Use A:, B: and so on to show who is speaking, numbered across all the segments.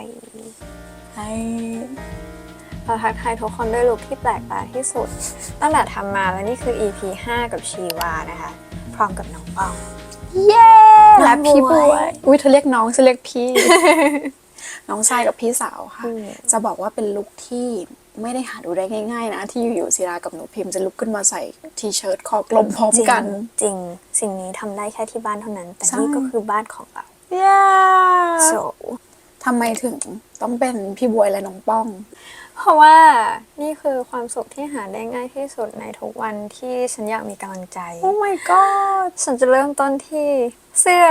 A: ย
B: ให้
A: เราทักทายทุกคนด้วยลุคที่แปลกตาที่สุด ตั้งแต่ทำมาแล้วนี่คือ EP 5 กับชีวานะคะ พร้อมกับน้องป้อง
B: เย้และพี่
A: น้อง
B: บบว
A: วยย
B: อุ้ยเธอเรียกน้องฉันเรียกพี่ น้องชายกับพี่สาวค่ะ
A: อืม
B: จะบอกว่าเป็นลุคที่ไม่ได้หาดูได้ง่าย ๆ นะ ที่อยู่ๆศิรากับหนูพิมพ์จะลุกขึ้นมาใส่ทีเชิ้ตคอกลมพร้อมกัน
A: จริงจริงสิ่งนี้ทำได้แค่ที่บ้านเท่านั้น แต่
B: ใช่
A: นี่ก็คือบ้านของเรา
B: เย้
A: so
B: ทำไมถึงต้องเป็นพี่บวยและน้องป้อง
A: เพราะว่านี่คือความสุขที่หาได้ง่ายที่สุดในทุกวันที่ฉันอยากมีกำลังใจ
B: โอ้ my god
A: ฉันจะเริ่มต้นที่เสื้อ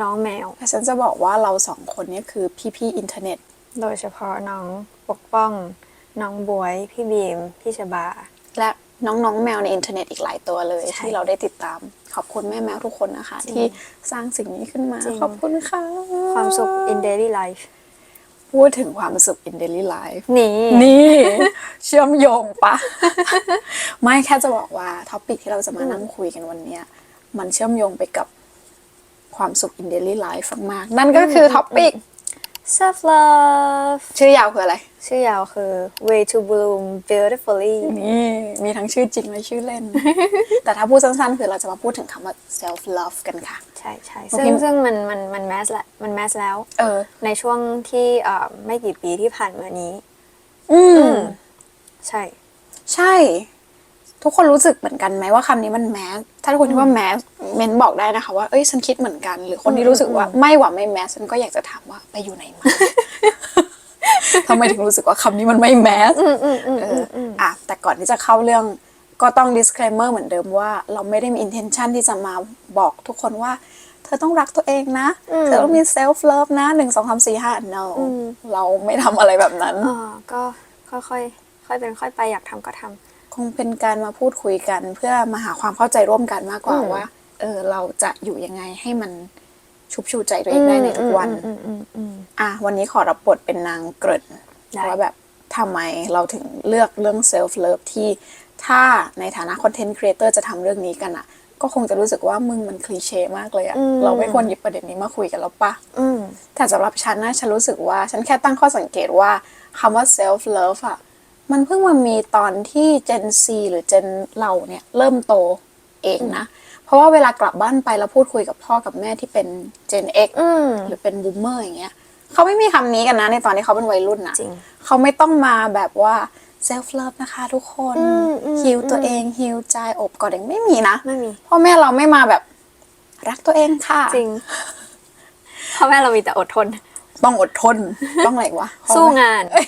A: น้องแมว
B: แต่ฉันจะบอกว่าเราสองคนเนี่ยคือพี่ๆอินเทอร์เน็ต
A: โดยเฉพาะน้องปกป้อง น้องบวย พี่บีม พี่ชบา
B: และ น้องๆ แมวในอินเทอร์เน็ตอีกหลายตัวเลย
A: ใช่
B: ที่เราได้ติดตาม ขอบคุณแม่แมวทุกคนนะคะ
A: จริง
B: ที่สร้างสิ่งนี้ขึ้นมา
A: จริง
B: ขอบคุณค่ะ
A: ความสุข in daily life
B: พูดถึงความสุข in daily life
A: นี่
B: นี่ เชื่อมโยงปะ ไม่แค่จะบอกว่าท็อปิกที่เราจะมานั่งคุยกันวันเนี้ยมันเชื่อมโยงไปกับความสุข in daily life มากๆนั่นก็คือท็อปิก
A: self love
B: ชื่อยาวคืออะไร
A: ชื่อยาวคือ way to bloom beautifully
B: นี่มีทั้งชื่อจริงและชื่อเล่น แต่ถ้าพูดสั้นๆ คือเราจะมาพูดถึงคำว่า self love กันค่ะ
A: ใช่ใช่
B: โอเค
A: ซึ่งซึ่งมันมันมันแมสละมันแมสแล้ว
B: เออ
A: ในช่วงที่เอ่อไม่กี่ปีที่ผ่านมานี้
B: อืม
A: ใช่
B: ใช่ ทุกคนรู้สึกเหมือนกันไหมว่าคำนี้มันแมสถ้าทุกคนคิดว่าแมสเมนบอกได้นะคะว่าเอ้ยฉันคิดเหมือนกัน หรือคนที่รู้สึกว่าไม่ว่าไม่แมสฉันก็อยากจะถามว่าไปอยู่ไหนมาทำไมถึงรู้สึกว่าคำนี้มันไม่แมส
A: อืมอืมอืม
B: เออออะแต่ก่อนที่จะเข้าเรื่องก็ต้อง disclaimer เหมือนเดิมว่า เราไม่ได้มี intention ที่จะมาบอกทุกคนว่า เธอต้องรักตัวเองนะ เธอต้องมี self love นะหนึ่งสองสามสี่ห้า no เราไม่ทำอะไรแบบนั้น
A: อ่าก็ค่อยค่อยๆ ค่อยเป็นค่อยไปอยากทำก็ทำ
B: คงเป็นการมาพูดคุยกัน เพื่อมาหาความเข้าใจร่วมกันมากกว่า
A: อืม
B: ว่า เออเราจะอยู่ยังไงให้มันชุบชูใจตัวเองได้ในทุกวัน
A: อืมอืมอืม
B: อะวันนี้ขอรับบทเป็นนางเกริ่น
A: ได้
B: ว่าแบบทำไมเราถึงเลือกเรื่อง self love ที่ถ้าในฐานะคอนเทนต์ครีเอเตอร์จะทำเรื่องนี้กันอะก็คงจะรู้สึกว่ามึงมันคลีเช่มากเลยอะเราไม่ควรหยิบประเด็นนี้มาคุยกันแล้วปะ
A: อืม
B: แต่สำหรับฉันนะฉันรู้สึกว่า ฉันแค่ตั้งข้อสังเกตว่าคำว่า self love อะ มันเพิ่งมามีตอนที่ Gen Z หรือ Gen เราเนี่ยเริ่มโตเองนะ เพราะว่าเวลากลับบ้านไปแล้วพูดคุยกับพ่อกับแม่ที่เป็น Gen X
A: อืม
B: หรือเป็นบูมเมอร์อย่างเงี้ยเขาไม่มีคำนี้กันนะ ในตอนที่เขาเป็นวัยรุ่นนะ
A: จริง
B: เขาไม่ต้องมาแบบว่า self love นะคะทุกคน
A: อืมอืม
B: ฮิวตัวเองฮิวใจอบกอดเองไม่มีนะ
A: ไม่มี
B: พ่อแม่เราไม่มาแบบรักตัวเองค่ะ
A: จริงพ่อแม่เรามีแต่อดทน
B: ต้องอดทน ต้องอะไรวะ
A: สู้งาน
B: เอ้ย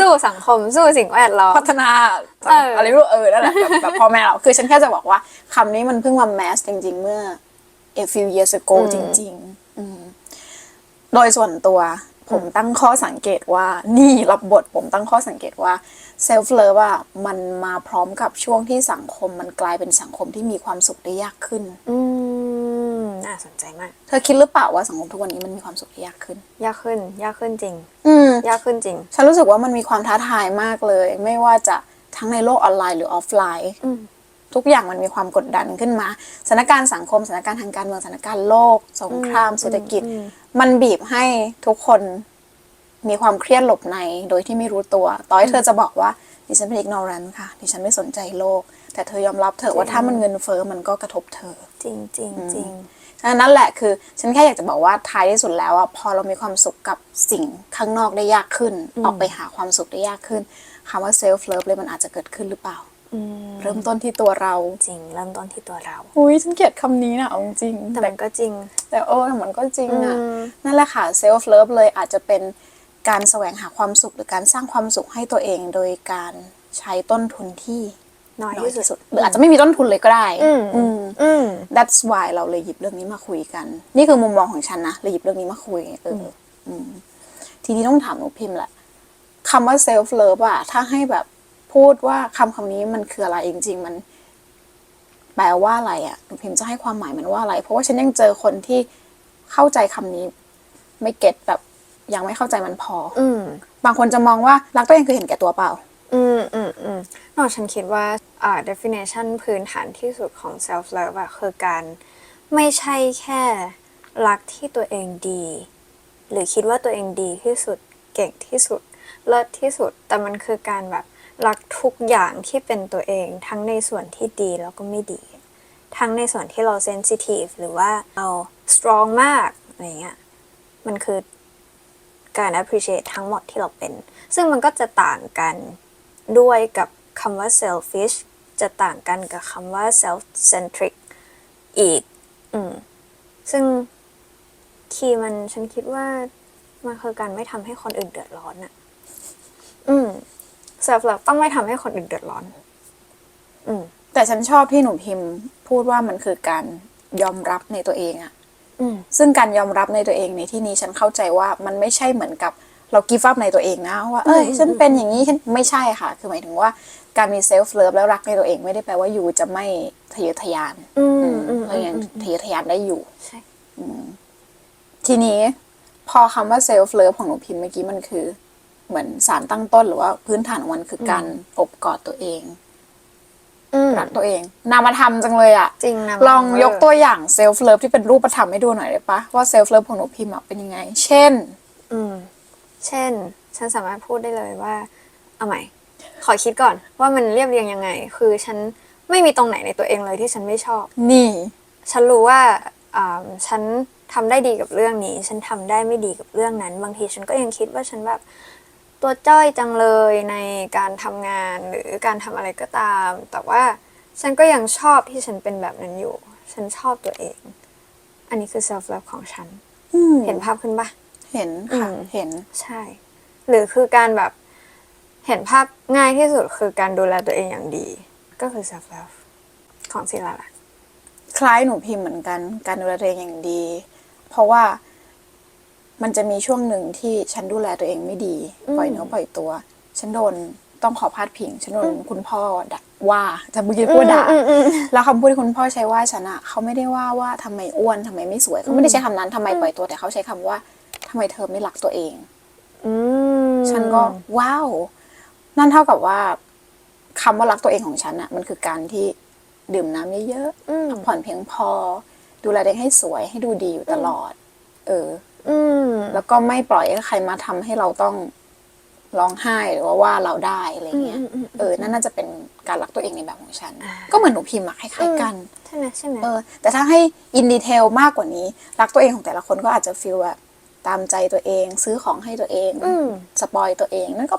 A: สู้สังคม สู้สิ่งแวดล้อม
B: พัฒนา
A: เอออ
B: อะไรไม่รู้เออนั่นแหละแบบแบบพ่อแม่เรา คือฉันแค่จะบอกว่าคำนี้มันเพิ่งมาแมสจริง ๆ เมื่อ a few years ago จริงๆอืมโดยส่วนตัวผมตั้งข้อสังเกตว่า นี่รับบทผมตั้งข้อสังเกตว่า self love อะมันมาพร้อมกับช่วงที่สังคมมันกลายเป็นสังคมที่มีความสุขได้ยากขึ้น
A: อืม น่าสนใจมาก
B: เธอคิดหรือเปล่าว่าสังคมทุกวันนี้มันมีความสุขที่ยากขึ้น
A: ยากขึ้น ยากขึ้นจริง
B: อืม
A: ยากขึ้นจริง
B: ฉันรู้สึกว่ามันมีความท้าทายมากเลย ไม่ว่าจะทั้งในโลกออนไลน์หรือออฟไลน์
A: อืม
B: ทุกอย่างมันมีความกดดันขึ้นมาสถานการณ์สังคมสถานการณ์ทางการเมืองสถานการณ์โลก สงคราม เศรษฐกิจมันบีบให้ทุกคนมีความเครียดหลบในโดยที่ไม่รู้ตัว ต่อให้เธอจะบอกว่าดิฉันเป็น ignorant ค่ะดิฉันไม่สนใจโลก แต่เธอยอมรับเถอะว่าถ้ามันเงินเฟ้อมันก็กระทบเธอ
A: จริงจริงจริง
B: ฉะ นั้นนั่นแหละคือ ฉันแค่อยากจะบอกว่าท้ายที่สุดแล้วอะพอเรามีความสุขกับสิ่งข้างนอกได้ยากขึ้น ออกไปหาความสุขได้ยากขึ้นคำว่า self love เลยมันอาจจะเกิดขึ้นหรือเปล่า
A: อืม
B: เริ่มต้นที่ตัวเรา
A: จริง เริ่มต้นที่ตัวเรา
B: อุ้ยฉันเกลียดคำนี้นะเอาจริง
A: แต่มันก็จริง
B: แต่เออแต่มันก็จริงอะ
A: อืม
B: นั่นแหละค่ะ self love เลยอาจจะเป็นการแสวงหาความสุขหรือการสร้างความสุขให้ตัวเองโดยการใช้ต้นทุนที่
A: น้อย
B: น้อย
A: ที่
B: ที่
A: สุ
B: สุ
A: ด
B: ดหรืออาจจะไม่มีต้นทุนเลยก็ได้
A: อืม
B: อืม
A: อืม
B: that's why เราเลยหยิบเรื่องนี้มาคุยกัน นี่คือมุมมองของฉันนะเลยหยิบเรื่องนี้มาคุยเออออืม ทีนี้ต้องถามหนูพิมพ์แหละคำว่า self love อะถ้าให้แบบพูดว่าคำคำนี้มันคืออะไรจริงๆมัน แปลว่าอะไรอะหนูพิมพ์จะให้ความหมายมันว่าอะไร เพราะว่าฉันยังเจอคนที่เข้าใจคำนี้ ไม่เก็ตแบบยังไม่เข้าใจมันพออ
A: อืม
B: บางคนจะมองว่ารักตัวเองคือเห็นแก่ตัวเปล่า
A: อืมนอกฉันคิดว่าอ่า definition พื้นฐานที่สุดของ self love อะคือการไม่ใช่แค่รักที่ตัวเองดี หรือคิดว่าตัวเองดีที่สุดเก่งที่สุด เลิศที่สุด แต่มันคือการแบบรักทุกอย่างที่เป็นตัวเอง ทั้งในส่วนที่ดีแล้วก็ไม่ดี ทั้งในส่วนที่เราเซนซิทีฟหรือว่าเราสตรองมากอะไรเงี้ยมันคือการ appreciate ทั้งหมดที่เราเป็น ซึ่งมันก็จะต่างกัน ด้วยกับคำว่า selfish จะต่างกันกับคำว่า self centric อีก อืม ซึ่งคีย์มันฉันคิดว่า มันคือการไม่ทำให้คนอื่นเดือดร้อนอะอืม self love ต้องไม่ทำให้คนอื่นเดือดร้อน อืม
B: แต่ฉันชอบที่หนูพิมพ์ พูดว่ามันคือการยอมรับในตัวเองอะ
A: อืม
B: ซึ่งการยอมรับในตัวเองในที่นี้ฉันเข้าใจว่ามันไม่ใช่เหมือนกับ เรากีฟับในตัวเองนะว่าเอ้ย
A: อืม
B: ฉันเป็นอย่างนี้ฉันไม่ใช่ค่ะ คือหมายถึงว่าการมีเซลฟ์เลิฟแล้วรักในตัวเองไม่ได้แปลว่าอยู่จะไม่ทะเยอทะยาน
A: อืมอืม
B: เรายังทะเยอทะยานได้อยู่
A: ใช่
B: ทีนี้พอคำว่าเซลฟ์เลิฟของหนูพิมพ์เมื่อกี้มันคือ เหมือนสารตั้งต้นหรือว่าพื้นฐานของมันคือการอบกอดตัวเอง
A: อืม
B: รักตัวเอง นามธรรมจังเลยอะ
A: จริงนะ
B: ลองยกตัวอย่างเซลฟ์เลิฟที่เป็นรูปธรรมให้ดูหน่อยได้ปะว่าเซลฟ์เลิฟของหนูพิมพ์อะเป็นยังไง เช่น
A: อืม เช่น ฉันสามารถพูดได้เลยว่า เอาใหม่ ขอคิดก่อนว่ามันเรียบเรียงยังไง คือฉันไม่มีตรงไหนในตัวเองเลยที่ฉันไม่ชอบ
B: นี่
A: ฉันรู้ว่าอ่าฉันทำได้ดีกับเรื่องนี้ ฉันทำได้ไม่ดีกับเรื่องนั้น บางทีฉันก็ยังคิดว่าฉันแบบตัวจ้อยจังเลยในการทำงานหรือการทำอะไรก็ตาม แต่ว่าฉันก็ยังชอบที่ฉันเป็นแบบนั้นอยู่ ฉันชอบตัวเอง อันนี้คือ self love ของฉัน
B: อืม
A: เห็นภาพขึ้นปะ
B: เห็นค่ะ
A: อืม
B: เห็น
A: ใช่ หรือคือการแบบเห็นภาพง่ายที่สุดคือการดูแลตัวเองอย่างดี ก็คือ self love ของศิลาล่ะ
B: คล้ายหนูพิมพ์เหมือนกัน การดูแลตัวเองอย่างดี เพราะว่ามันจะมีช่วงหนึ่งที่ฉันดูแลตัวเองไม่ดี
A: อืม
B: ปล่อยเนื้อปล่อยตัว ฉันโดนต้องขอพาดพิง ฉันโดนคุณพ่อด่าว่าจะเมื่อกี้พูดด่า
A: อืมอืมอืม
B: แล้วคำพูดที่คุณพ่อใช้ว่าฉันอะเขาไม่ได้ว่าว่าทำไมอ้วนทำไมไม่สวยเขาไม่ได้ใช้คำนั้นทำไมปล่อยตัวแต่เขาใช้คำว่า ทำไมเธอไม่รักตัวเอง
A: อืม
B: ฉันก็ว้าว นั่นเท่ากับว่าคำว่ารักตัวเองของฉันอะมันคือการที่ดื่มน้ำเยอะ
A: อืม
B: ๆผ่อนเพียงพอ ดูแลตัวเองให้สวยให้ดูดีอยู่ตลอด เออ
A: อืม
B: แล้วก็ไม่ปล่อยให้ใครมาทำให้เราต้องร้องไห้หรือว่าว่าเราได้อะไรเงี้ย
A: อืมอืมอืม
B: เออ นั่นน่าจะเป็นการรักตัวเองในแบบของฉัน
A: อ่า
B: ก็เหมือนหนูพิมพ์อะคล้ายๆกัน
A: ใช่ไหมใช่ไหม
B: เออ แต่ถ้าให้อินดีเทลมากกว่านี้ รักตัวเองของแต่ละคนก็อาจจะฟีลแบบ ตามใจตัวเอง ซื้อของให้ตัวเอง
A: อืม
B: สปอยตัวเองนั่นก็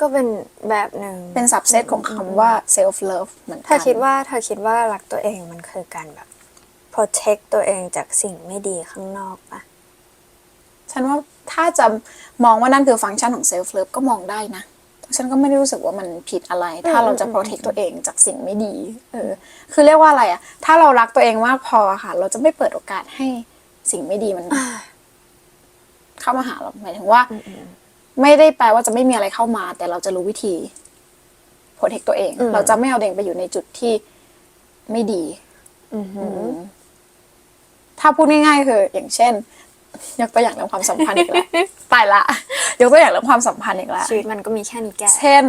A: ก็เป็นแบบหนึ่ง
B: เป็นสับเซตของคำว่า self love เหมือนกัน
A: เธอคิดว่าเธอคิดว่ารักตัวเองมันคือการแบบ protect ตัวเองจากสิ่งไม่ดีข้างนอกปะ
B: ฉันว่าถ้าจะมองว่านั่นคือฟังก์ชันของ self love ก็มองได้นะฉันก็ไม่ได้รู้สึกว่ามันผิดอะไร ถ้าเราจะ protect ตัวเองจากสิ่งไม่ดีเออคือเรียกว่าอะไรอะถ้าเรารักตัวเองมากพอค่ะ เราจะไม่เปิดโอกาสให้สิ่งไม่ดีมัน เข้ามาหาเราหมายถึงว่า ไม่ได้แปลว่าจะไม่มีอะไรเข้ามา แต่เราจะรู้วิธี protect ตัวเอง
A: อืม
B: เราจะไม่เอาตัวเองไปอยู่ในจุดที่ไม่ดี
A: อือหือ
B: ถ้าพูดง่ายๆคือ อย่างเช่น ยกตัวอย่างเรื่องความสัมพันธ์อีกแล้วตายละ ยกตัวอย่างเรื่องความสัมพันธ์อีกแล้ว
A: ชีวิตมันก็มีแค่นี้แก
B: เช่น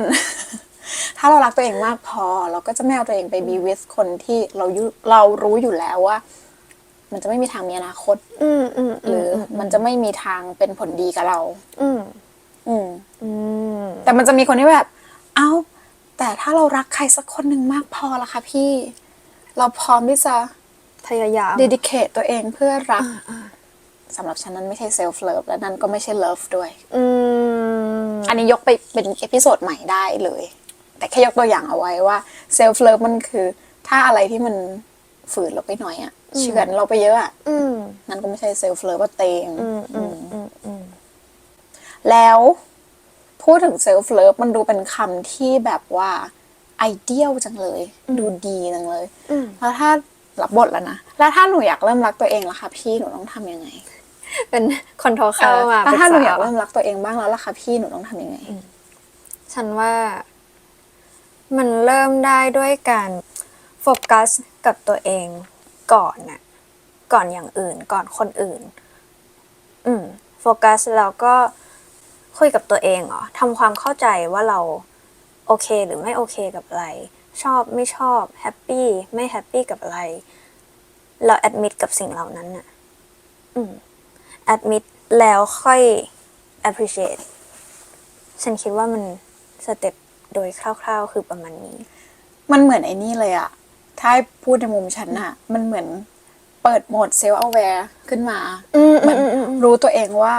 B: ถ้าเรารักตัวเองมากพอ เราก็จะไม่เอาตัวเองไป be with คนที่เรายุเรารู้อยู่แล้วว่า มันจะไม่มีทางมีอนาคต
A: อืมอืม
B: หรืออมันจะไม่มีทางเป็นผลดีกับเรา
A: อืม
B: อืม
A: อืม
B: แต่มันจะมีคนที่แบบ เอ้า แต่ถ้าเรารักใครสักคนหนึ่งมากพอละค่ะพี่ เราพร้อมที่จะ
A: พยายาม
B: dedicate ตัวเองเพื่อรักสำหรับฉันนั้นไม่ใช่ self love และนั่นก็ไม่ใช่ love ด้วย
A: อืม
B: อันนี้ยกไปเป็นเอพิโซดใหม่ได้เลย แต่แค่ยกตัวอย่างเอาไว้ว่า self love มันคือ ถ้าอะไรที่มันฝืนเราไปหน่อยอะ เฉือนเราไปเยอะอะ
A: อืม
B: นั่นก็ไม่ใช่ self love ว่าเตง
A: อืมอืมอืมอืม
B: แล้วพูดถึง self love มันดูเป็นคำที่แบบว่าไอเดียลจังเลย ดูดีจังเลย
A: อืม
B: แล้วถ้ารับบทแล้วนะ แล้วถ้าหนูอยากเริ่มรักตัวเองล่ะคะพี่หนูต้องทำยังไง
A: เป็นคนโทรเข้ามา
B: แล้วถ้าหนูอยาก
A: ปรึ
B: เริ่
A: ษ
B: มรักตัวเองบ้างแล้วล่ะคะพี่หนูต้องทำยังไง
A: ฉันว่ามันเริ่มได้ด้วยการโฟกัสกับตัวเอง ก่อนน่ะก่อนอย่างอื่นก่อนคนอื่น อืมโฟกัสแล้วก็คุยกับตัวเองเหรอทำความเข้าใจว่าเราโอเคหรือไม่โอเคกับอะไร ชอบไม่ชอบแฮปปี้ไม่แฮปปี้กับอะไร เราแอดมิดกับสิ่งเหล่านั้นน่ะ อืมแอดมิดแล้วค่อย appreciate ฉันคิดว่ามันสเต็ปโดยคร่าวๆ คือประมาณนี้
B: มันเหมือนไอ้นี่เลยอะ ถ้าให้พูดในมุมฉันอะมันเหมือนเปิดโหมดเซลล์ aware ขึ้นมา
A: อืม
B: เหมือน
A: อืมอืมอืม
B: รู้ตัวเองว่า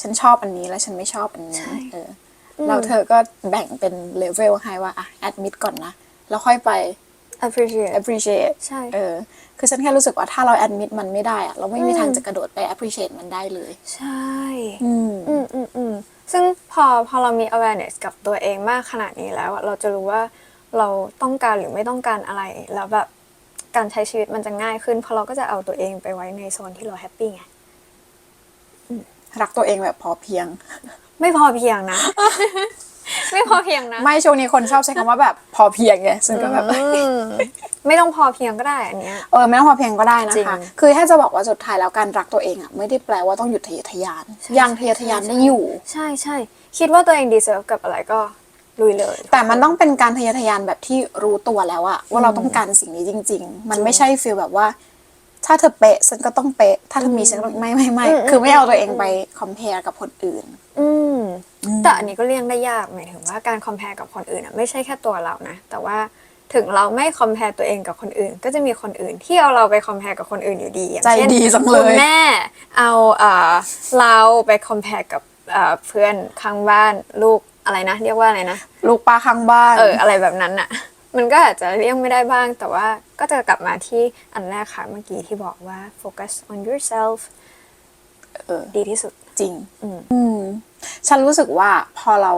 B: ฉันชอบอันนี้แล้วฉันไม่ชอบอันนี้
A: ใช่
B: เอออแล้วเธอก็แบ่งเป็นเลเวลให้ว่าอะ admit ก่อนนะ แล้วค่อยไป
A: appreciate
B: appreciate
A: ใช่
B: เออคือฉันแค่รู้สึกว่าถ้าเรา admit มันไม่ได้อะเราไม่มี
A: อืม
B: ทางจะกระโดดไป appreciate มันได้เลย
A: ใช่
B: อืม
A: อืมอืมอืมซึ่งพอพอเรามี awareness กับตัวเองมากขนาดนี้แล้วอะเราจะรู้ว่า เราต้องการหรือไม่ต้องการอะไร แล้วแบบการใช้ชีวิตมันจะง่ายขึ้น เพราะเราก็จะเอาตัวเองไปไว้ในโซนที่เราแฮปปี้ไง
B: รักตัวเองแบบพอเพียง
A: ไม่พอเพียงนะ ไม่พอเพียงนะ
B: ไม่ช่วงนี้คนชอบใช้คำว่าแบบพอเพียงไงซึ่งก็แบบ
A: อืมไม่ต้องพอเพียงก็ได้อันเนี้ย
B: เออไม่ต้องพอเพียงก็ได้นะ
A: จริง
B: คะคือถ้าจะบอกว่าสุดท้ายแล้วการรักตัวเองอะไม่ได้แปลว่าต้องหยุดทะเยอทะยานยังทะเยอทะยานได้อยู่
A: ใช่ใช่คิดว่าตัวเอง deserve กับอะไรก็ ลุยเลย
B: แต่มันต้องเป็นการทะเยอทะยานแบบที่รู้ตัวแล้วอะว่าเราต้องการสิ่งนี้จริง ๆ มันไม่ใช่ฟีลแบบว่า ถ้าเธอเป๊ะฉันก็ต้องเป๊ะ ถ้าเธอมีฉันก็ไม่ไม่ไม่คือไม่เอาตัวเองไปคอมเพลกับคนอื่น
A: อืมแต่อันนี้ก็เลี่ยงได้ยากหมายถึงว่าการคอมเพลกับคนอื่นอะไม่ใช่แค่ตัวเรานะแต่ว่าถึงเราไม่คอมเพลตัวเองกับคนอื่น ก็จะมีคนอื่นที่เอาเราไปคอมเพลกับคนอื่นอยู่ดีอย่าง
B: ใจ
A: เช่น
B: ดีจังเลย
A: คุณแม่เอาเอ่อเราไปคอมเพลกับเอ่อเพื่อนข้างบ้านลูก อะไรนะ เรียกว่าอะไรนะ
B: ลูกป้าข้างบ้าน
A: เอออะไรแบบนั้นน่ะมันก็อาจจะเลี่ยงไม่ได้บ้าง แต่ว่าก็จะกลับมาที่อันแรกค่ะเมื่อกี้ที่บอกว่า focus on yourself
B: เออ
A: ดีที่สุด
B: จริง
A: อืม
B: อืมฉันรู้สึกว่าพอเรา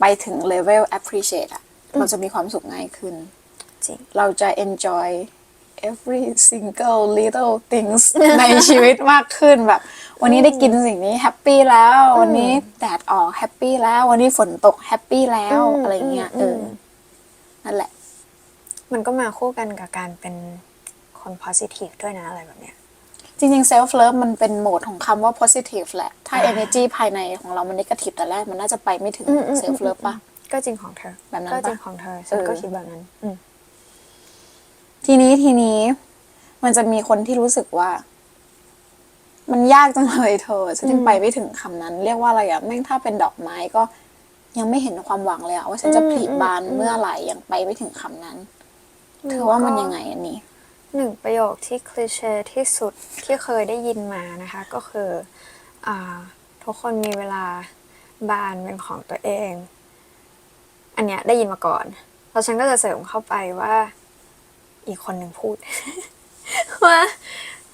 B: ไปถึงเลเวล appreciate อะเราจะมีความสุขง่ายขึ้น
A: จริง
B: เราจะ enjoy every single little things ในชีวิตมากขึ้นแบบ วันนี้ได้กินสิ่งนี้แฮปปี้แล้ว วันนี้แดดออกแฮปปี้แล้ว วันนี้ฝนตกแฮปปี้แล้ว
A: อืม
B: อะไรเงี้ย
A: อื
B: เอ
A: ม
B: อนั่นแหละ
A: มันก็มาคู่กันกับการเป็นคน positive ด้วยนะอะไรแบบเนี้ย
B: จริงๆ self love มันเป็นโหมดของคำว่า positive แหละ ถ้า energy ภายในของเรามัน negative แต่แรกมันน่าจะไปไม่ถึง self love ปะ
A: ก็จริงของเธอ
B: แบบนั้น
A: ก็
B: ปะ
A: จริงของเธอฉันก็
B: เออ
A: คิดแบบนั้นอืม
B: ทีนี้ทีนี้มันจะมีคนที่รู้สึกว่า มันยากจังเลยเธอฉันยังไปไม่ถึงคำนั้น เรียกว่าอะไรอะแม่งถ้าเป็นดอกไม้ก็ยังไม่เห็นความหวังเลยอะว่าฉันจะผลิบานเมื่อไหร่ยังไปไม่ถึงคำนั้นเธอว่ามันยังไงอันนี้
A: หนึ่งประโยคที่คลิเช่ที่สุดที่เคยได้ยินมานะคะ ก็คืออ่าทุกคนมีเวลาบานเป็นของตัวเอง อันเนี้ยได้ยินมาก่อนแล้วฉันก็จะเสริมเข้าไปว่า อีกคนหนึ่งพูด ว่า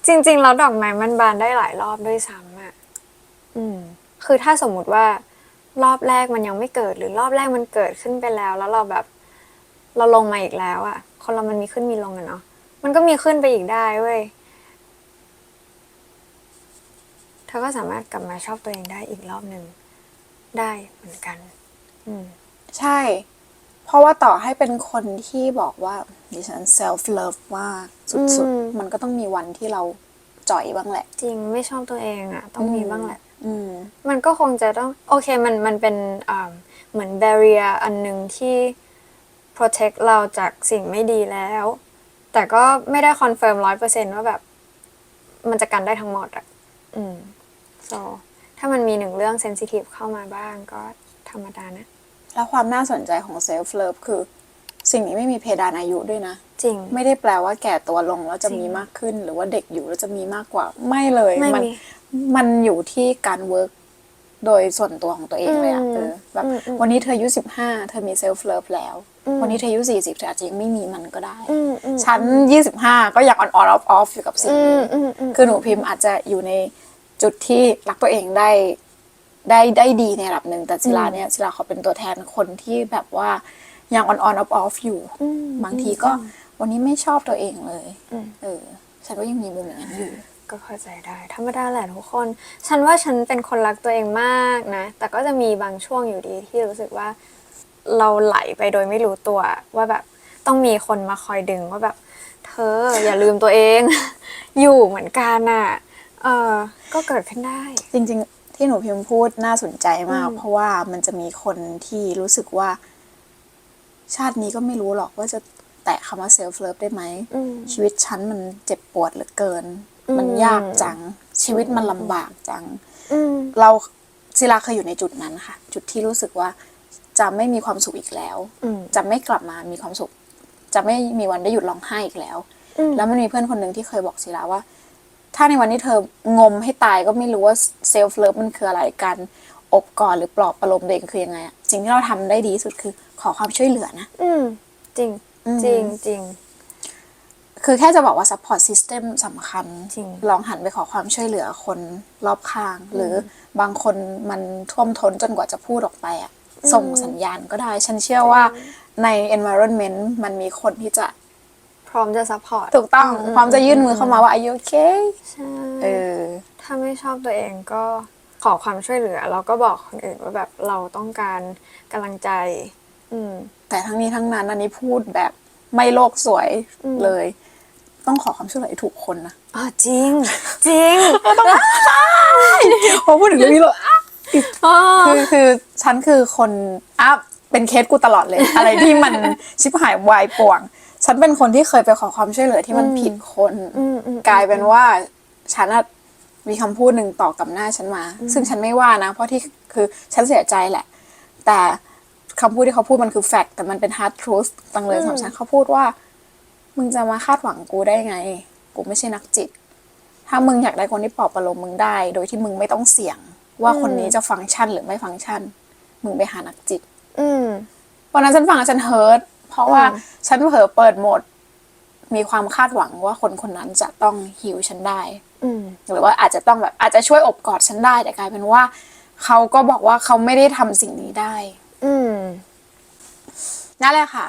A: จริงๆแล้วดอกไม้มันบานได้หลายรอบด้วยซ้ำอะอืม คือถ้าสมมุติว่ารอบแรกมันยังไม่เกิด หรือรอบแรกมันเกิดขึ้นไปแล้ว แล้วเราแบบ เราลงมาอีกแล้วอะคนเรามันมีขึ้นมีลงอะเนาะมันก็มีขึ้นไปอีกได้เว้ยเธอก็สามารถกลับมาชอบตัวเองได้อีกรอบหนึ่งได้เหมือนกัน อืม
B: ใช่เพ ราะว่าต่อให้เป็นคนที่บอกว่าดิฉัน self love มากสุด
A: อืม
B: ๆ มันก็ต้องมีวันที่เราจ่อยบ้างแหละ
A: จริงไม่ชอบตัวเองอะต้องมีบ้างแหละ
B: อืม
A: มันก็คงจะต้อง โอเคมันมันเป็นอ่าเหมือน barrier อันหนึ่งที่ protect เราจากสิ่งไม่ดีแล้ว แต่ก็ไม่ได้คอนเฟิร์มร้อยเปอร์เซนว่าแบบ มันจะกันได้ทั้งหมดอะอืม so ถ้ามันมีหนึ่งเรื่อง sensitive เข้ามาบ้างก็ธรรมดานะ
B: แล้วความน่าสนใจของ self love คือ สิ่งนี้ไม่มีเพดานอายุด้วยนะ
A: จริง
B: ไม่ได้แปลว่าแก่ตัวลงแล้วจะ
A: จริง
B: มีมากขึ้น หรือว่าเด็กอยู่แล้วจะมีมากกว่า ไม่เลย
A: ไม่
B: มัน
A: มี
B: มันอยู่ที่การเวิร์กโดยส่วนตัวของตัวเองเลยอะ
A: อืม
B: เออแบบ
A: อืมอืม
B: วันนี้เธออายุสิบห้าเธอมี self love แล้ว
A: อืม
B: วันนี้เธออายุสี่สิบเธออาจจะยังไม่มีมันก็ได้
A: อืมอืม
B: ฉันยี่สิบห้าก็ยัง on on off off อยู่กับสิ่ง
A: อื
B: นี้
A: มอืมอืม
B: คือหนูพิมพ์อาจจะอยู่ในจุดที่รักตัวเองได้ ได้ได้ดีในระดับหนึ่งแต่ศิลาเนี่ยศิลาขอเป็นตัวแทนคนที่แบบว่ายัง on on off off อยู่
A: อืม
B: บางทีก็วันนี้ไม่ชอบตัวเองเลย
A: อืม
B: เออฉันก็ยังมีมุมอย่างนั้นอยู่
A: ก็เข้าใจได้ ธรรมดาแหละทุกคน ฉันว่าฉันเป็นคนรักตัวเองมากนะ แต่ก็จะมีบางช่วงอยู่ดีที่รู้สึกว่า เราไหลไปโดยไม่รู้ตัว ว่าแบบต้องมีคนมาคอยดึงว่าแบบ เธออย่าลืมตัวเอง อยู่เหมือนกันน่ะเออก็เกิดขึ้นได้
B: จริง ๆ ที่หนูพิมพ์พูดน่าสนใจมาก
A: อืม
B: เพราะว่ามันจะมีคนที่รู้สึกว่า ชาตินี้ก็ไม่รู้หรอกว่าจะแตะคำว่า self love ได้ไหม
A: อืม
B: ชีวิตฉันมันเจ็บปวดเหลือเกิน
A: อืม
B: มันยากจัง ชีวิตมันลำบากจัง
A: อืม
B: เราศิลาเคยอยู่ในจุดนั้นค่ะ จุดที่รู้สึกว่าจะไม่มีความสุขอีกแล้ว
A: อืม
B: จะไม่กลับมามีความสุข จะไม่มีวันได้หยุดร้องไห้อีกแล้ว
A: อืม
B: แล้วมันมีเพื่อนคนหนึ่งที่เคยบอกศิลาว่า ถ้าในวันที่เธองมให้ตายก็ไม่รู้ว่าเซลฟ์เลิฟมันคืออะไรการอบกอดหรือปลอบประโลมตัวเองคือยังไงอะสิ่งที่เราทำได้ดีที่สุดคือขอความช่วยเหลือนะ
A: อืม จริง
B: อืม
A: จริงจริง
B: คือแค่จะบอกว่า support system สำคัญ
A: จริง
B: ลองหันไปขอความช่วยเหลือคนรอบข้าง หรือบางคนมันท่วมท้นจนกว่าจะพูดออกไปอะส่งสัญญาณก็ได้ ฉันเชื่อว่าใน environment มันมีคนที่จะ
A: พร้อมจะซัพพอร์ต
B: ถูกต้องพร้อมจะยื่นมือเข้ามาว่า are you okay
A: ใช่
B: เออ
A: ถ้าไม่ชอบตัวเองก็ขอความช่วยเหลือ แล้วก็บอกคนอื่นว่าแบบเราต้องการกำลังใจ อืม
B: แต่ทั้งนี้ทั้งนั้นอันนี้พูดแบบไม่โลกสวย
A: อืม
B: เลย ต้องขอความช่วยเหลือให้ถูกคนนะ
A: อ๋อจริง จริง
B: พอพูดถึงเรื่องนี้เลย
A: อ๋อ
B: คือคือฉันคือคนอะเป็นเคสกูตลอดเลย อะไรที่มันชิบหายวายป่วง ฉันเป็นคนที่เคยไปขอความช่วยเหลือที่มันผิดคน
A: อืมอืม
B: กลายเป็นว่าฉันอะมีคำพูดหนึ่งต่อกับหน้าฉันมา ซึ่งฉันไม่ว่านะ เพราะที่คือฉันเสียใจแหละ แต่คำพูดที่เขาพูดมันคือแฟกต์แต่มันเป็น hard truth ตังเลยสำหรับฉันเขาพูดว่า มึงจะมาคาดหวังกูได้ไง กูไม่ใช่นักจิต ถ้ามึงอยากได้คนที่ปลอบประโลมมึงได้ โดยที่มึงไม่ต้องเสี่ยง ว่าคนนี้จะฟังก์ชันหรือไม่ฟังก์ชัน มึงไปหานักจิต
A: อืม
B: วันนั้นฉันฟังแล้วฉันเฮิร์ต เพราะว่า
A: อืม
B: ฉันเผลอเปิดโหมด มีความคาดหวังว่าคนคนนั้นจะต้องฮิวฉันได้
A: อืม
B: หรือว่าอาจจะต้องแบบอาจจะช่วยอบกอดฉันได้แต่กลายเป็นว่าเขาก็บอกว่าเขาไม่ได้ทำสิ่งนี้ได้
A: อืม
B: นั่นแหละค่ะ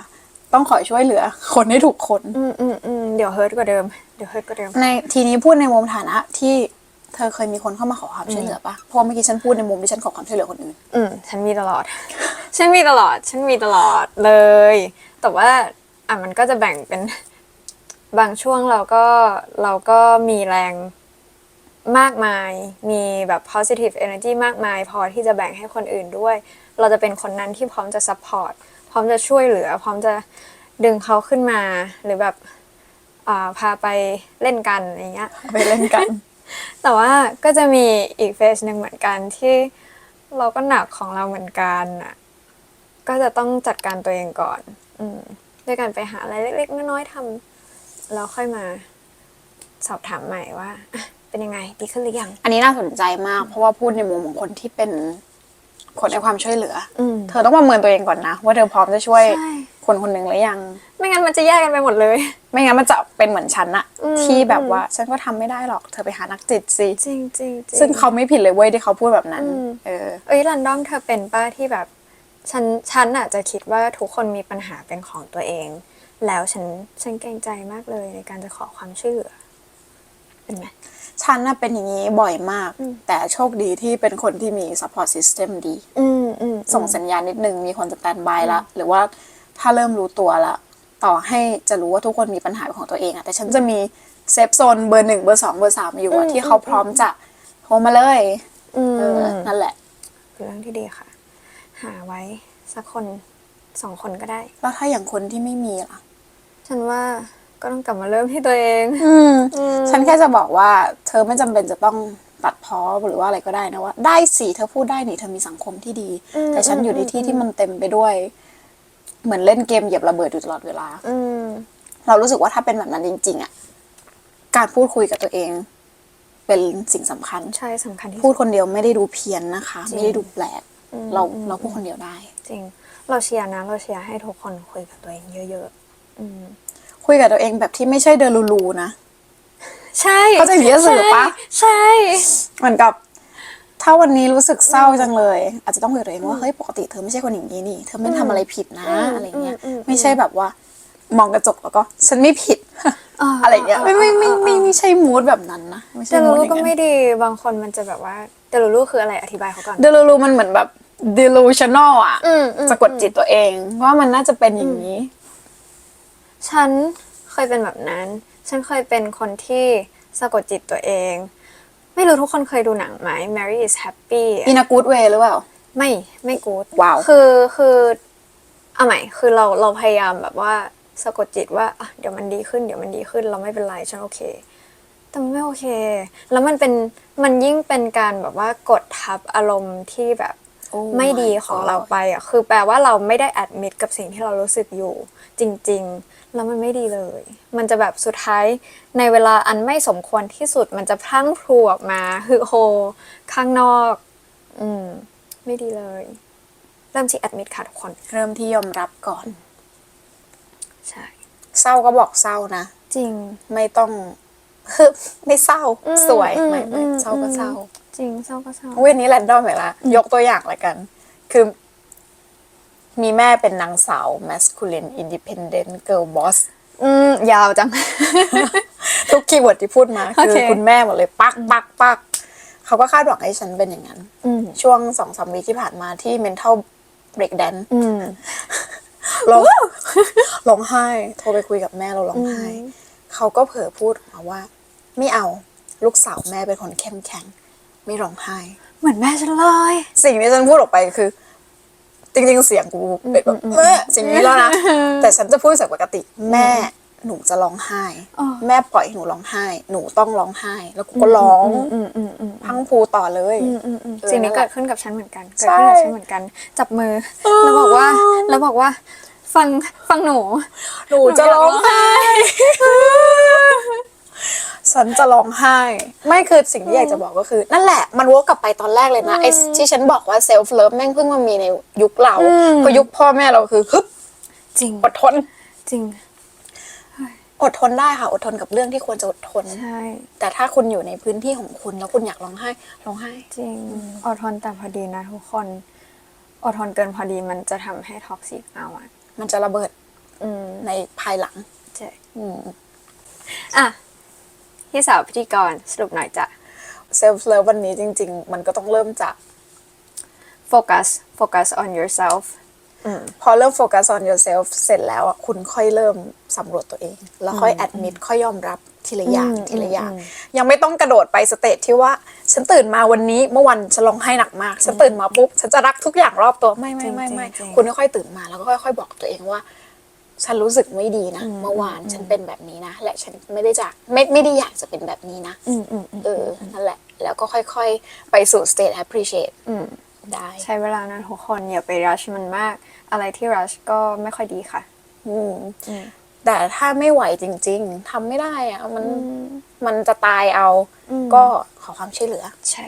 B: ต้องขอช่วยเหลือ คนให้ถูกคน
A: อืมอืมอืมเดี๋ยวเฮิร์ตกว่าเดิมเดี๋ยวเฮิร์ตกว่าเดิม
B: ในทีนี้พูดในมุมฐานะ ที่เธอเคยมีคนเข้ามาขอความช่วยเหลือปะเพราะเมื่อกี้ฉันพูดในมุมที่ฉันขอความช่วยเหลือคนอื่น
A: อืมฉันมีตลอด ฉันมีตลอด ฉันมีตลอดเลย แต่ว่าอะมันก็จะแบ่งเป็นบางช่วงเราก็เราก็มีแรงมากมาย มีแบบ positive energy มากมาย พอที่จะแบ่งให้คนอื่นด้วย เราจะเป็นคนนั้นที่พร้อมจะ support พร้อมจะช่วยเหลือ พร้อมจะดึงเขาขึ้นมา หรือแบบอ่าพาไปเล่นกันอะไรเงี้ย
B: ไปเล่นกัน
A: แต่ว่าก็จะมีอีกเฟสหนึ่งเหมือนกันที่เราก็หนักของเราเหมือนกันอะ ก็จะต้องจัดการตัวเองก่อน อืมด้วยการไปหาอะไรเล็ก ๆ น้อยๆทำแล้วค่อยมาสอบถามใหม่ว่าอะเป็นยังไงดีขึ้นหรือยัง
B: อันนี้น่าสนใจมาก เพราะว่าพูดในมุมของคนที่เป็นคนในความช่วยเหลือ
A: อืม
B: เธอต้องประเมินตัวเองก่อนนะ ว่าเธอพร้อมจะช่วย
A: ใช่
B: คนคนหนึ่งหรือยัง
A: ไม่งั้นมันจะแยกกันไปหมดเลย
B: ไม่งั้นมันจะเป็นเหมือนฉันอะ
A: อืม
B: ที่แบบว่าฉันก็ทำไม่ได้หรอกเธอไปหานักจิตสิ
A: จริงจริง
B: ซึ่งเขาไม่ผิดเลยเว้ยที่เขาพูดแบบนั้น
A: อืม
B: เออ
A: เอ้ยรันดอมเธอเป็นป้าที่แบบ ฉันฉันอาจจะคิดว่าทุกคนมีปัญหาเป็นของตัวเอง แล้วฉันฉันเกรงใจมากเลยในการจะขอความช่วยเหลือเป็นไหม
B: ฉันน่ะเป็นอย่างนี้บ่อยมาก
A: อืม
B: แต่โชคดีที่เป็นคนที่มี support system ดี
A: อืมอืม
B: ส่งสัญญาณนิดนึง มีคนสแตนบายละ หรือว่าถ้าเริ่มรู้ตัวละ ต่อให้จะรู้ว่าทุกคนมีปัญหาเป็นของตัวเองอะแต่ฉันจะมีเซฟโซนเบอร์หนึ่งเบอร์สองเบอร์สามอยู่อะที่เขาพร้อมจะโทรมาเลย
A: อืม
B: เออนั่นแหละ
A: เป็นเรื่องที่ดีค่ะ หาไว้ สักคนสองคนก็ได้
B: แล้วถ้าอย่างคนที่ไม่มีล่ะ
A: ฉันว่าก็ต้องกลับมาเริ่มที่ตัวเอง
B: อืม
A: อืม
B: ฉันแค่จะบอกว่า เธอไม่จำเป็นจะต้องตัดพ้อหรือว่าอะไรก็ได้นะว่า ได้สิเธอพูดได้นี่เธอมีสังคมที่ดีแต่ฉันอยู่ในที่ที่มันเต็มไปด้วย เหมือนเล่นเกมเหยียบระเบิดอยู่ตลอดเวลา
A: อืม
B: เรารู้สึกว่าถ้าเป็นแบบนั้นจริงๆอะการพูดคุยกับตัวเอง เป็นสิ่งสำคัญ
A: ใช่สำคัญที่
B: พู
A: สุ
B: ด
A: ด
B: คนเดียวไม่ได้ดูเพี้ยนนะคะ
A: จริง
B: ไม่ได้ดูแปลก
A: อืม
B: เรา
A: อืม
B: เราพูดคนเดียวได้
A: จริง เราเชียร์นะ เราเชียร์ให้ทุกคนคุยกับตัวเองเยอะๆอืม
B: คุยกับตัวเองแบบที่ไม่ใช่เดินลูๆนะ
A: ใช่
B: เข้าใจหรือสื่อปะ
A: ใช่
B: เหมือนกับถ้าวันนี้รู้สึกเศร้าจังเลย อาจจะต้องคุยกับตัวเองว่าเฮ้ยปกติเธอไม่ใช่คนอย่างนี้นี่ เธอไม่ทำอะไรผิดนะอะไรเงี้ยไม่ใช่แบบว่า มองกระจกแล้วก็ ฉันไม่ผิดอะไรเงี้ยไม่ไม่ไม่ไม่ไม่ใช่มูดแบบนั้นนะไม่ใช่
A: แต่
B: มู
A: ลู
B: ด
A: ลู
B: อย่าง
A: ก็
B: นั้น
A: ไม่ดีบางคนมันจะแบบว่าแต่ลูลูคืออะไรอธิบายเขาก่อน
B: เดลูลูมันเหมือนแบบ delusional อะ
A: อืมอืม
B: สะกดจิตตัวเอง ว่ามันน่าจะเป็นอย่างนี้
A: ฉันเคยเป็นแบบนั้น ฉันเคยเป็นคนที่สะกดจิตตัวเอง ไม่รู้ทุกคนเคยดูหนังไหม Mary is Happy
B: อินากูดเวหรือเปล่า
A: ไม่ไม่กูด
B: ว้าว
A: คือคือเอาใหม่คือเราเราพยายามแบบว่าสะกดจิตว่าอะเดี๋ยวมันดีขึ้นเดี๋ยวมันดีขึ้นเราไม่เป็นไรฉันโอเค แต่มันไม่โอเค แล้วมันเป็นมันยิ่งเป็นการแบบว่ากดทับอารมณ์ที่แบบ
B: โอ้
A: ไม่ดี
B: my
A: ของ
B: God
A: เราไปอะคือแปลว่าเราไม่ได้แอดมิดกับสิ่งที่เรารู้สึกอยู่ จริง ๆ แล้วมันไม่ดีเลย มันจะแบบสุดท้ายในเวลาอันไม่สมควรที่สุดมันจะพลั่งพลูออกมาฮึโฮข้างนอก อืม ไม่ดีเลย เริ่มที่แอดมิดค่ะทุกคน
B: เริ่มที่ยอมรับก่อน
A: ใช่
B: เศร้าก็บอกเศร้านะ
A: จริง
B: ไม่ต้องฮึบไม่เศร้า
A: อืม
B: สวย
A: อืม
B: ไม่ไม่
A: อืม
B: เศร้าก็เศร้า
A: จริงเศร้าก็เศร้า
B: เว้ยนี้แรนดอมไปละยกตัวอย่างละกัน คือ มีแม่เป็นนางสาว masculine independent girl boss
A: อืมยาวจัง
B: ทุกคีย์เวิร์ดที่พูดมา
A: โอ
B: คือ
A: เค
B: คุณแม่หมดเลย ปักปักปักเขาก็คาดหวังให้ฉันเป็นอย่างนั้น
A: อืม
B: ช่วงสองสามวีที่ผ่านมาที่ mental breakdown
A: อืม
B: ร้องร้องไห้ โทรไปคุยกับแม่เราร้องไห้
A: อืม
B: เขาก็เผลอพูดออกมาว่า ไม่เอาลูกสาวแม่เป็นคนเข้มแข็ง ไม่ร้องไห้
A: เหมือนแม่ฉันเลย
B: สิ่งที่ฉันพูดออกไปคือ จริงๆเสียงกูเป็นแบบแม่สิ่งนี้แล้วนะ แต่ฉันจะพูดเสียงปกติ แม่หนูจะร้องไห้
A: อ๋อ
B: แม่ปล่อยให้หนูร้องไห้ หนูต้องร้องไห้ แล้วกูก็ร้อง
A: อืมอืมอืม
B: พังพูต่อเลย
A: อืมอืมอืม
B: เออ
A: สิ่งนี้
B: นั่นแหละ
A: เกิดขึ้นกับฉันเหมือนกันเกิด
B: ใช่
A: ขึ้นกับฉันเหมือนกัน จับมือแล้วบอกว่าแล้วบอกว่า ฟังฟังหนู
B: หนูจะร้องไห้ ฉันจะร้องไห้ ไม่คือสิ่งที่อยากจะบอกก็คือ นั่นแหละมันวกกลับไปตอนแรกเลยนะไอ้ที่ฉันบอกว่าเซลฟ์เลิฟแม่งเพิ่งมามีในยุคเรา
A: อืม
B: พอยุคพ่อแม่เราคือฮึบ
A: จริง
B: อดทน
A: จริง
B: อดทนได้ค่ะอดทนกับเรื่องที่ควรจะอดทน
A: ใช่
B: แต่ถ้าคุณอยู่ในพื้นที่ของคุณแล้วคุณอยากร้องไห้ร้องไห้
A: จริงอดทนแต่พอดีนะทุกคน อดทนเกินพอดีมันจะทำให้ท็อกซิกเอาอะ
B: มันจะระเบิด
A: อืม
B: ในภายหลัง
A: ใช่
B: อืม
A: อะ พี่สาวพิธีกรสรุปหน่อยจ้ะ
B: เซลฟ์เลิฟวันนี้จริง ๆ มันก็ต้องเริ่มจาก
A: โฟกัสโฟกัส on yourself
B: พอเริ่มโฟกัส on yourself เสร็จแล้วอะคุณค่อยเริ่มสำรวจตัวเอง แล้วค่อย admit ค่อยยอมรับทีละอย่าง
A: อืม
B: ทีละอย่าง
A: อืม
B: ยังไม่ต้องกระโดดไปสเตจที่ว่า ฉันตื่นมาวันนี้เมื่อวันฉันร้องไห้หนักมาก ฉันตื่นมาปุ๊บ ฉันจะรักทุกอย่างรอบตัวไม่ไม่ไม่ไม่
A: จริงๆ
B: คุณค่อยๆตื่นมาแล้วก็ค่อย ๆ บอกตัวเองว่า ฉันรู้สึกไม่ดีนะเมื่อวานฉันเป็นแบบนี้นะและฉันไม่ได้จากไม่ไม่ได้อยากจะเป็นแบบนี้นะ
A: อืมอืมอืม
B: เออนั่นแหละ แล้วก็ค่อยๆ ไปสู่ state appreciate
A: อืม
B: ได้
A: ใช้เวลานะทุกคนอย่าไปรัชมันมาก อะไรที่รัชก็ไม่ค่อยดีค่ะ
B: อืมแต่ถ้าไม่ไหวจริง ๆทำไม่ได้อะมันมันจะตายเอา
A: อืม
B: ก็ขอความช่วยเหลือ
A: ใช่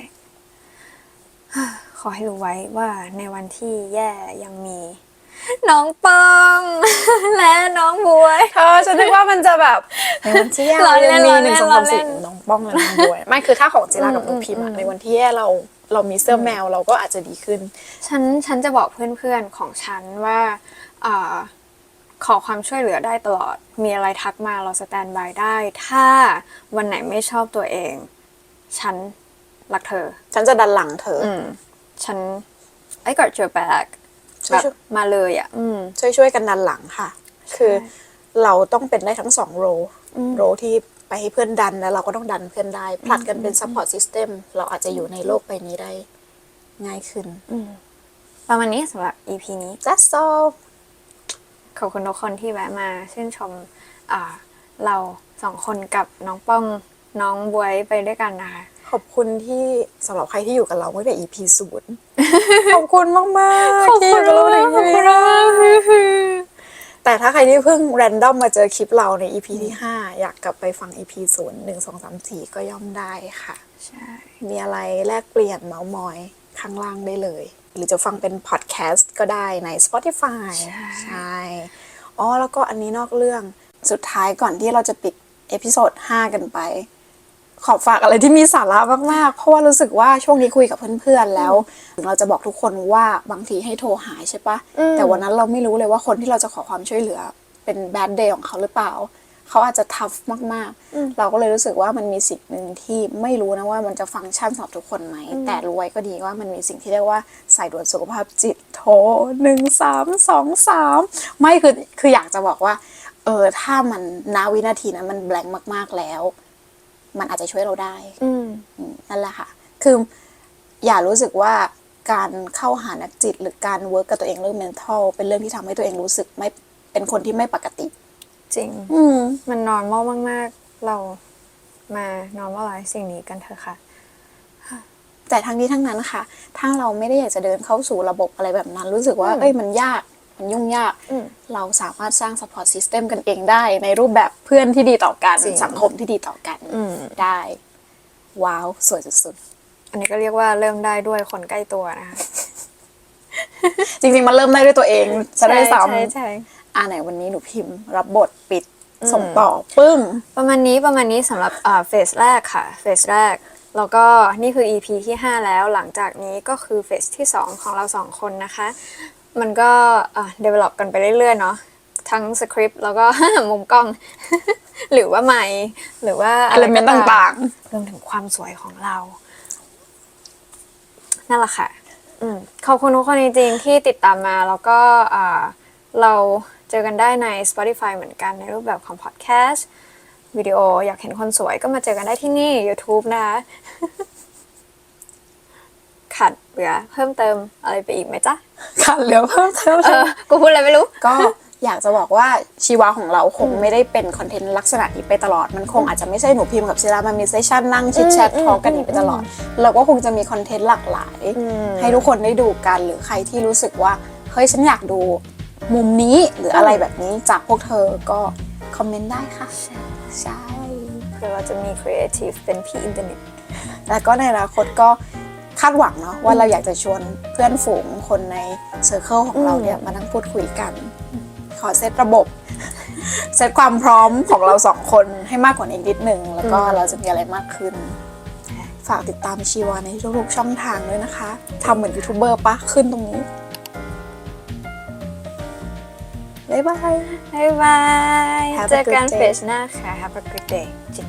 A: ขอให้รู้ไว้ว่าในวันที่แย่ยังมี น้องปอง และน้องบวย
B: เธอฉันนึกว่ามันจะแบบในวันที่แย่
A: ล้อเล่
B: ยั
A: น
B: งมี
A: ล้อ
B: ห
A: เล่
B: นึ่
A: น
B: งสอง
A: ล้อ
B: สาม
A: เล่
B: สี่
A: น
B: น้องป้องและน้องบวย ไม่คือถ้าของจิรากับ
A: อื
B: น้
A: ม
B: องพิมพ์
A: อื
B: อะ
A: ม
B: ในวันที่แย่เราเรามีเสื้อแมวเราก็อาจจะดีขึ้น
A: ฉันฉันจะบอกเพื่อนๆของฉันว่าอาขอความช่วยเหลือได้ตลอด มีอะไรทักมาเราสแตนบายได้ ถ้าวันไหนไม่ชอบตัวเอง ฉันรักเธอ
B: ฉันจะดันหลังเธออ
A: อืมฉัน I got your back
B: ช่
A: แบ
B: วย
A: บ
B: ช่วย
A: มาเลยอะ อืม
B: ช่วยช่วยกันดันหลังค่ะ คือเราต้องเป็นได้ทั้งสองโรล
A: อืม
B: โรลที่ไปให้เพื่อนดันแล้วเราก็ต้องดันเพื่อนได้ ผลัดกันเป็น support system เราอาจจะอยู่ในโลกใบนี้ได้ง่ายขึ้น
A: ประมาณนี้สำหรับ EP นี้
B: That's all
A: ขอบคุณทุกคนที่แวะมาชื่นชมอ่าเราสองคนกับน้องป้องน้องบวยไปด้วยกันนะคะ
B: ข อบคุณที่สำหรับใครที่อยู่กับเราตั้งแต่ EP ศูนย์ขอบคุณมากมากๆที่อยู่กับเราใน EP ห้าแต่ถ้าใครที่เพิ่งแรนดอมมาเจอคลิปเราใน EP ที่ 5 อยากกลับไปฟัง EP ศูนย์หนึ่งสองสามสี่ก็ย่อมได้ค่ะ
A: ใช่
B: มีอะไรแลกเปลี่ยนเมาส์มอยข้างล่างได้เลย หรือจะฟังเป็นพอดแคสต์ก็ได้ใน Spotify ใช่อ๋อแล้วก็อันนี้นอกเรื่องสุดท้ายก่อนที่เราจะปิดเอพิโซด5กันไป ขอฝากอะไรที่มีสาระมากๆ เพราะว่ารู้สึกว่าช่วงนี้คุยกับเพื่อนๆแล้ว ถึงเราจะบอกทุกคนว่าบางทีให้โทรหาใช่ปะแต่วันนั้นเราไม่รู้เลยว่าคนที่เราจะขอความช่วยเหลือเป็นแบดเดย์ของเขาหรือเปล่า เขาอาจจะทัฟมากๆ เราก็เลยรู้สึกว่ามันมีสิ่งหนึ่งที่ไม่รู้นะว่ามันจะฟังก์ชันสำหรับทุกคนไหม แต่รู้ไว้ก็ดีว่ามันมีสิ่งที่เรียกว่าสายด่วนสุขภาพจิตโทรหนึ่งสามสองสามไม่คือคืออยากจะบอกว่าเออถ้ามันนาวินาทีนั้นมันแบงค์มาก ๆแล้ว มันอาจจะช่วยเราได้
A: อืม
B: อืมนั่นแหละค่ะ คืออย่ารู้สึกว่าการเข้าหานักจิต หรือการเวิร์กกับตัวเองเรื่อง mental เป็นเรื่องที่ทำให้ตัวเองรู้สึกไม่เป็นคนที่ไม่ปกติ
A: จริง
B: อืม
A: มันนอนมอลมากๆ เรามา normalize สิ่งนี้กันเถอะค่ะ
B: แต่ทั้งนี้ทั้งนั้นค่ะ ถ้าเราไม่ได้อยากจะเดินเข้าสู่ระบบอะไรแบบนั้น รู้สึกว่าเอ้ยมันยาก มันยุ่งยาก
A: อืม
B: เราสามารถสร้าง support system กันเองได้ ในรูปแบบเพื่อนที่ดีต่อกัน
A: จริง
B: สังคมที่ดีต่อกัน
A: อืม
B: ได้ ว้าว สวยสุด
A: อันนี้ก็เรียกว่าเริ่มได้ด้วยคนใกล้ตัวนะคะ
B: ๆ จริงๆ มันเริ่มได้ด้วยตัวเองจะได้ซ้
A: ใช่ใช่ำ
B: อ่าไหนวันนี้หนูพิมพ์ รับบทปิดส่งต่อปึ้ง
A: ประมาณนี้ประมาณนี้สำหรับเฟสแรกค่ะเฟสแรก แล้วก็นี่คือ EP ที่ 5 แล้วหลังจากนี้ก็คือเฟสที่ 2 ของเราสองคนนะคะ มันก็อ่า develop กันไปเรื่อยๆเนาะทั้งสคริปต์แล้วก็ มุมกล้อง หรือว่าไมค์หรือว่าะไรก็
B: element
A: ม
B: ต่าง
A: รวมถึงความสวยของเรา นั่นแหละค่ะ อืมขอบคุณทุกคนจริงๆที่ติดตามมาแล้วก็อ่าเราเจอกันได้ใน Spotify เหมือนกันในรูปแบบของ podcast วิดีโออยากเห็นคนสวยก็มาเจอกันได้ที่นี่ YouTube นะคะ ขัดเหลือเพิ่มเติมอะไรไปอีกไหมจ๊ะ
B: ค่ะเหลือเพิ่มเติม
A: เออกูพูดอะไรไม่รู้
B: ก็อยากจะบอกว่าชีวะของเราคงไม่ได้เป็นคอนเทนต์ลักษณะนี้ไปตลอด มันคงอาจจะไม่ใช่หนูพิมพ์กับศิลามันมีเซสชั่นนั่งชิดแชท
A: อืม
B: ทอกันนี้ไปตลอด เราก็คงจะมีคอนเทนต์หลากหลาย
A: อืม
B: ให้ทุกคนได้ดูกันหรือใครที่รู้สึกว่าเฮ้ยฉันอยากดูมุมนี้หรืออะไรแบบนี้จากพวกเธอก็คอมเมนต์ได้ค่ะ ใช่
A: เพื่อเราจะมี creative เป็นพี่อินเทอร์เน็ต
B: แล้วก็ในอนาคตก็ คาดหวังเนาะว่าเราอยากจะชวนเพื่อนฝูงคนในเซอร์เคิลของเราเนี่ยมานั่งพูดคุยกัน ขอเซตระบบเซตความพร้อมของเราสองคนให้มากกว่านี้นิดหนึ่งแล้วก็
A: อืม
B: เราจะมีอะไรมากขึ้น ฝากติดตามชีวาในทุกๆช่องทางด้วยนะคะทำเหมือนยูทูบเบอร์ปะขึ้นตรงนี้บ๊ายบาย
A: บ๊ายบาย
B: Have a
A: เจอกัน
B: good day
A: เฟสหน้าค่ะ Have a good day จริง